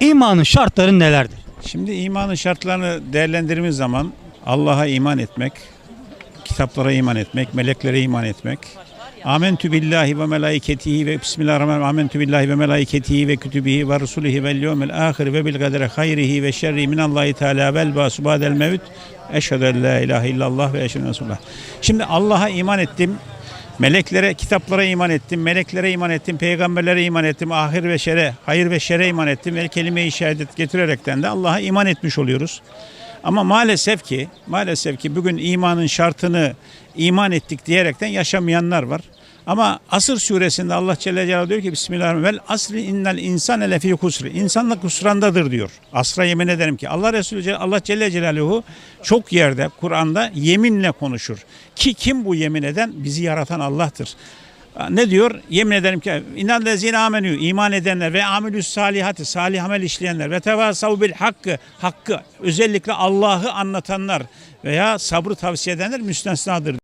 İmanın şartları nelerdir? Şimdi imanın şartlarını değerlendirdiğimiz zaman Allah'a iman etmek, kitaplara iman etmek, meleklere iman etmek. Amentü billahi ve melaiketihi ve bismillahirrahmanirrahim. Amentü billahi ve melaiketihi ve kütübihi ve rusulihi ve yevmil ahir ve bil kadere hayrihi ve şerri minallahi teala vel basu ba'del mevt. Eşhedü en la ilahe illallah ve eşhedü en. Şimdi Allah'a iman ettim. Meleklere, kitaplara iman ettim, meleklere iman ettim, peygamberlere iman ettim, ahir ve şere, hayır ve şere iman ettim. ve kelime-i şehadet getirerekten de Allah'a iman etmiş oluyoruz. Ama maalesef ki, maalesef ki bugün imanın şartını iman ettik diyerekten yaşamayanlar var. Ama Asır suresinde Allah Celle Celaluhu diyor ki Bismillahirrahmanirrahim. Vel asri innel insane lefî kusri. İnsanlık husrandadır diyor. Asra yemin ederim ki Allah Resulü Allah Celle Celaluhu çok yerde Kur'an'da yeminle konuşur. Ki kim bu yemin eden? Bizi yaratan Allah'tır. Ne diyor? Yemin ederim ki innellezine amenü iman edenler ve amilüs salihati salih amel işleyenler ve tevasav bil hakkı hakkı özellikle Allah'ı anlatanlar veya sabrı tavsiye edenler müstesnadır.